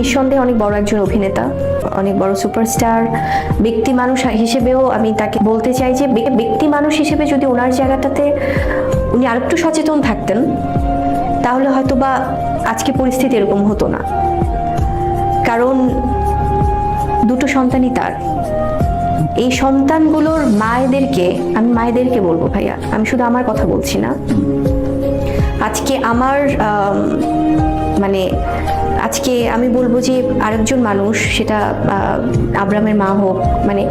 নিঃসন্দেহে অনেক বড় একজন অভিনেতা, অনেক বড় সুপারস্টার, ব্যক্তি মানুষ হিসেবেও আমি তাকে বলতে চাই যে ব্যক্তি মানুষ হিসেবে যদি ওনার জায়গাটাতে উনি আরেকটু সচেতন থাকতেন, তাহলে হয়তো বা আজকে পরিস্থিতি এরকম হতো না। কারণ দুটো সন্তানই তার। এই সন্তানগুলোর মায়েদেরকে, আমি মায়েদেরকে বলব ভাইয়া, আমি শুধু আমার কথা বলছি না। আজকে আমার মানে আজকে আমি বলব যে আরেকজন মানুষ, সেটা আব্রামের মা হোক মানে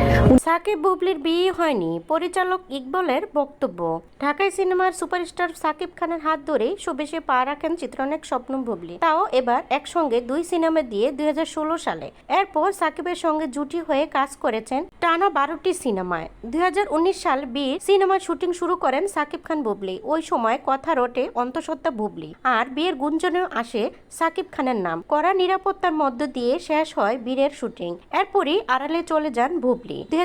সাকিব বুবলির বিয়ে হয়নি, পরিচালক ইকবলের বক্তব্য। ঢাকায় সিনেমার সুপারস্টার সাকিব খানের হাত ধরে সুবেশে পা রাখেন চিত্রনায়ক স্বপ্ন বুবলি। তাও এবার একসঙ্গে দুই সিনেমা দিয়ে দুই হাজার ষোলো সালে। এরপর সাকিবের সঙ্গে জুটি হয়ে কাজ করেছেন টানা বারোটি সিনেমায়। দুই হাজার উনিশ সাল বীর সিনেমার শুটিং শুরু করেন সাকিব খান বুবলি। ওই সময় কথা রটে অন্তঃসত্ত্বা বুবলি। আর বিয়ের গুঞ্জনেও আসে সাকিব খানের নাম। কড়া নিরাপত্তার মধ্য দিয়ে শেষ হয় বীরের শুটিং। এরপরই আড়ালে চলে যান বুবলি। দুই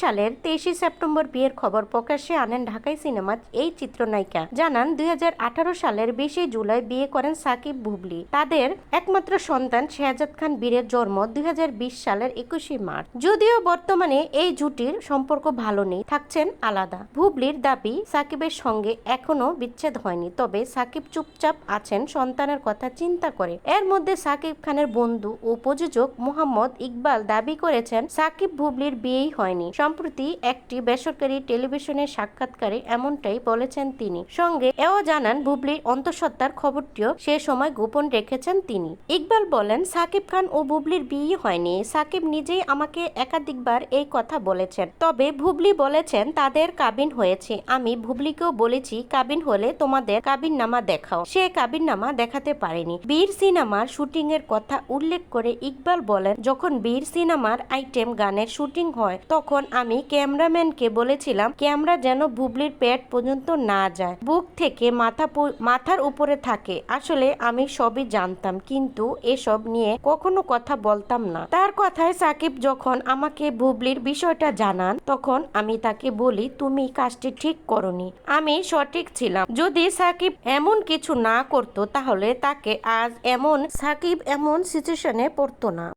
সালের তেইশে সেপ্টেম্বর বিয়ের খবর প্রকাশ্যে আনেন ঢাকাই সিনেমা এই চিত্রনায়িকা। জানান, দুই হাজার আঠারো সালের বিশে জুলাই বিয়ে করেন সাকিব বুবলি। তাদের একমাত্র সন্তান শেহজাদ খান বীরের জন্ম দুই হাজার বিশ সালের একুশে মার্চ। যদিও বর্তমানে এই জুটির সম্পর্ক ভালো নেই, থাকছেন আলাদা। ভুবলির দাবি, সাকিবের সঙ্গে এখনও বিচ্ছেদ হয়নি, তবে সাকিব চুপচাপ আছেন সন্তানের কথা চিন্তা করে। এর মধ্যে সাকিব খানের বন্ধু ও প্রযোজক মোহাম্মদ ইকবাল দাবি করেছেন, সাকিব বুবলির বিয়েই হয়নি। সম্প্রতি একটি বেসরকারি টেলিভিশনের সাক্ষাৎকারে এমনটাই বলেছেন তিনি। সঙ্গে এও জানান, বুবলির অন্তঃসত্ত্বার খবরটিও সে সময় গোপন রেখেছেন তিনি। ইকবাল বলেন, সাকিব খান ও বুবলির বিয়ে হয়নি। সাকিব নিজেই আমাকে একাধিকবার এই কথা বলেছেন। তবে ভুবলি বলেছেন, তাদের কাবিন হয়েছে। আমি ভুবলিকেও বলেছি, কাবিন হলে তোমাদের কাবিন নামা দেখাও। সে কাবিন নামা দেখাতে পারেনি। বীর সিনেমার শুটিং এর কথা উল্লেখ করে ইকবাল বলেন, যখন বীর সিনেমার আইটেম গানের শুটিং হয়, তখন আমি ক্যামেরাম্যানকে বলেছিলাম, ক্যামেরা যেন বুবলির পেট পর্যন্ত না যায়, বুক থেকে মাথা মাথার উপরে থাকে। আসলে আমি সবই জানতাম, কিন্তু এসব নিয়ে কখনো কথা বলতাম না। তার কথায় সাকিব যখন আমাকে বুবলির বিষয়টা জানান, তখন আমি তাকে বলি, তুমি কাজটি ঠিক করনি। আমি সঠিক ছিলাম। যদি সাকিব এমন কিছু না করতো, তাহলে তাকে আজ এমন সাকিব এমন সিচুয়েশনে পড়তো না।